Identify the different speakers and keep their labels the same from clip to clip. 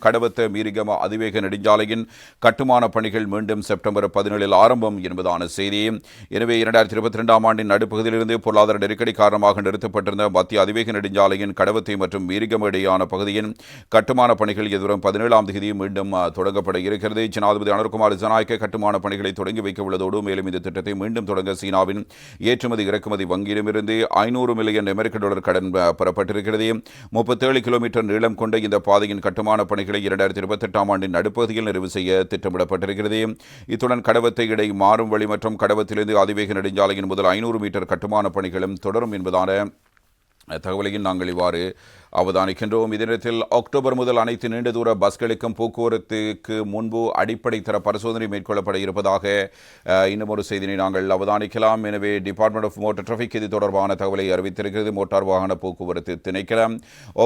Speaker 1: கடவத்த மீரிகம அதிவேக நெடுஞ்சாலையின் கட்டுமான பணிகள் மீண்டும் செப்டம்பர் பதினேழில் ஆரம்பம் என்பதான செய்தி. எனவே இரண்டாயிரத்தி இருபத்தி ரெண்டாம் ஆண்டின் நடுப்பகுதியிலிருந்து பொருளாதார நெருக்கடி காரணமாக நிறுத்தப்பட்டிருந்த மத்திய அதிவேக நெடுஞ்சாலையின் கடவத்தை மற்றும் மீரிகம இடையான பகுதியின் கட்டுமான பணிகள் எதிரும் பதினேழாம் தேதி மீண்டும் தொடங்கப்பட இருக்கிறது. ஜனாதிபதி அனுர்குமார் ஜனநாயக்க கட்டுமான பணிகளை தொடங்கி வைக்க உள்ளதோடு மேலும் இந்த திட்டத்தை மீண்டும் தொடங்க சீனாவின் ஏற்றுமதி இறக்குமதி வங்கியிடமிருந்து ஐநூறு மில்லியன் அமெரிக்க டாலர் கடன் பெறப்பட்டிருக்கிறது. முப்பத்தேழு கிலோமீட்டர் நீளம் கொண்ட இந்த பாதையின் கட்டுமான பணி பணிகளை இரண்டாயிரத்தி இருபத்தெட்டாம் ஆண்டின் நடுப்பகுதியில் நிறைவு செய்ய திட்டமிடப்பட்டிருக்கிறது. இத்துடன் கடவத்தை இடை மாறும் வழி மற்றும் கடவத்திலிருந்து அதிவேக நெடுஞ்சாலையின் முதல் ஐநூறு மீட்டர் கட்டுமான பணிகளும் தொடரும் என்பதான தகவலையும் நாங்கள் இவ்வாறு அவதானிக்கின்றோம் இதனத்தில் அக்டோபர் முதல் அனைத்து நீண்ட தூர பஸ்களுக்கும் போக்குவரத்துக்கு முன்பு அடிப்படை தர பரிசோதனை மேற்கொள்ளப்பட இருப்பதாக இன்னும் ஒரு செய்தியை நாங்கள் அவதானிக்கலாம் எனவே டிபார்ட்மெண்ட் ஆஃப் மோட்டார் டிராஃபிக் இது தொடர்பான தகவலை அறிவித்திருக்கிறது. மோட்டார் வாகன போக்குவரத்து திணைக்களம்.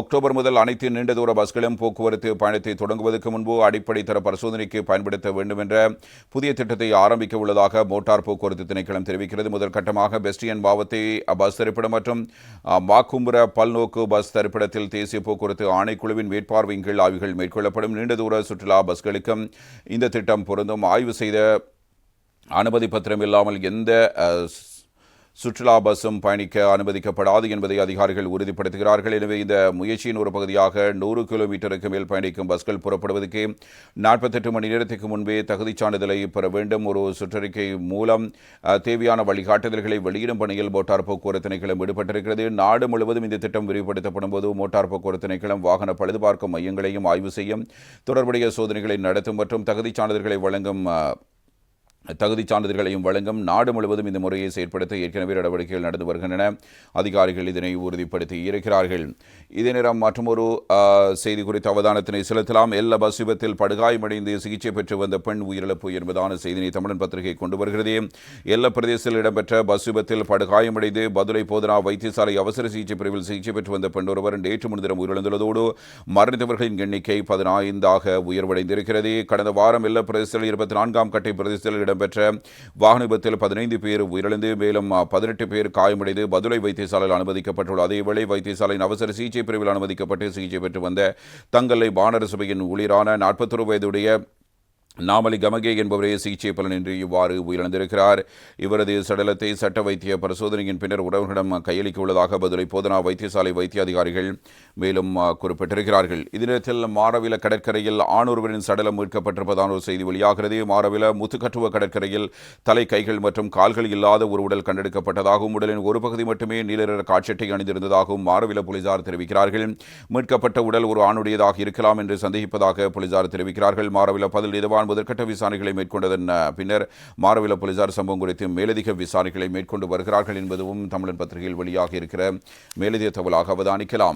Speaker 1: அக்டோபர் முதல் அனைத்து நீண்ட தூர பஸ்களும் போக்குவரத்து பயணத்தை தொடங்குவதற்கு முன்பு அடிப்படை தர பரிசோதனைக்கு பயன்படுத்த வேண்டும் என்ற புதிய திட்டத்தை ஆரம்பிக்க உள்ளதாக மோட்டார் போக்குவரத்து திணைக்களம் தெரிவிக்கிறது. முதல் கட்டமாக பெஸ்டியன் பாவத்தை பஸ் திரைப்படம் மற்றும் மாக்கும்புர பல்நோக்கு பஸ் திரைப்படத்தில் தேசிய போக்குவரத்து ஆணைக்குழுவின் மேற்பார்வையின் கீழ் ஆய்வுகள் மேற்கொள்ளப்படும். நீண்ட தூர சுற்றுலா பஸ்களுக்கும் இந்த திட்டம் பொருந்தும். ஆய்வு செய்த அனுமதி பத்திரம் இல்லாமல் எந்த சுற்றுலா பஸ்ஸும் பயணிக்க அனுமதிக்கப்படாது என்பதை அதிகாரிகள் உறுதிப்படுத்துகிறார்கள். எனவே இந்த முயற்சியின் ஒரு பகுதியாக நூறு கிலோமீட்டருக்கு மேல் பயணிக்கும் பஸ்கள் புறப்படுவதற்கு நாற்பத்தெட்டு மணி நேரத்துக்கு முன்பே தகுதிச் சான்றிதழை பெற வேண்டும். ஒரு சுற்றறிக்கை மூலம் தேவையான வழிகாட்டுதல்களை வெளியிடும் பணியில் மோட்டார் போக்குவரத்து திணைக்களம் ஈடுபட்டிருக்கிறது. நாடு முழுவதும் இந்த திட்டம் விரிவுபடுத்தப்படும் போது மோட்டார் போக்குவரத்து திணைக்களம் வாகன பழுதுபார்க்கும் மையங்களையும் ஆய்வு செய்யும். தொடர்புடைய சோதனைகளை நடத்தும் மற்றும் தகுதிச் சான்றிதழ்களை வழங்கும் தகுதிச் சான்றிதழ்களையும் வழங்கும் நாடு முழுவதும் இந்த முறையை செயற்படுத்த ஏற்கனவே நடவடிக்கைகள் நடந்து வருகின்றன. அதிகாரிகள் இதனை உறுதிப்படுத்தி இருக்கிறார்கள். இதே நேரம் மற்றொரு செய்தி குறித்த அவதானத்தினை செலுத்தலாம். எல்ல பஸ் விபத்தில் படுகாயமடைந்து சிகிச்சை பெற்று வந்த பெண் உயிரிழப்பு என்பதான செய்தினை தமிழன் பத்திரிகை கொண்டு வருகிறது. எல்ல பிரதேசத்தில் இடம்பெற்ற பஸ் விபத்தில் படுகாயமடைந்து பதுளை போதனா வைத்தியசாலை அவசர சிகிச்சை பிரிவில் சிகிச்சை பெற்று வந்த பெண் ஒருவர் நேற்று முன்தினம் உயிரிழந்துள்ளதோடு மரணித்தவர்களின் எண்ணிக்கை பதினைந்தாக உயர்வடைந்திருக்கிறது. கடந்த வாரம் எல்ல பிரதேசத்தில் இருபத்தி நான்காம் கட்டை பிரதேசத்தில் இடம் இடம்பெற்ற வாகன விபத்தில் பதினைந்து பேர் உயிரிழந்து மேலும் பதினெட்டு பேர் காயமடைந்து பதுளை வைத்தியசாலையில் அனுமதிக்கப்பட்டுள்ள அதேவேளை வைத்தியசாலையின் அவசர சிகிச்சை பிரிவில் அனுமதிக்கப்பட்டு சிகிச்சை பெற்று வந்த தங்களை வானர சபையின் ஊழியரான நாற்பத்தொரு வயதுடைய நாமலி கமகே என்பவரே சிகிச்சை பலனின்றி இவ்வாறு உயிரிழந்திருக்கிறார். இவரது சடலத்தை சட்ட வைத்திய பரிசோதனையின் பின்னர் உறவினரிடம் கையளிக்க உள்ளதாக பதிலை போதனா வைத்தியசாலை வைத்திய அதிகாரிகள் மேலும் குறிப்பிட்டிருக்கிறார்கள். இதனிடத்தில் மாரவில கடற்கரையில் ஆணொருவரின் சடலம் மீட்கப்பட்டிருப்பதான ஒரு செய்தி வெளியாகிறது. மாரவில முத்துக்கட்டுவ கடற்கரையில் தலை கைகள் மற்றும் கால்கள் இல்லாத ஒரு உடல் கண்டெடுக்கப்பட்டதாகவும் உடலின் ஒரு பகுதி மட்டுமே நீலநிற காட்சட்டை அணிந்திருந்ததாகவும் மாரவில போலீசார் தெரிவிக்கிறார்கள். மீட்கப்பட்ட உடல் ஒரு ஆணுடையதாக இருக்கலாம் என்று சந்தேகிப்பதாக போலீசார் தெரிவிக்கிறார்கள். மாரவில பதில் இதுவான் முதற்கட்ட விசாரணைகளை மேற்கொண்டதன் பின்னர் மாரவில போலீசார் சம்பவம் குறித்து மேலதிக விசாரணைகளை மேற்கொண்டு வருகிறார்கள் என்பதும் தமிழன் பத்திரிகையில் வெளியாக இருக்கிற மேலதிக தகவலாக அவதானிக்கலாம்.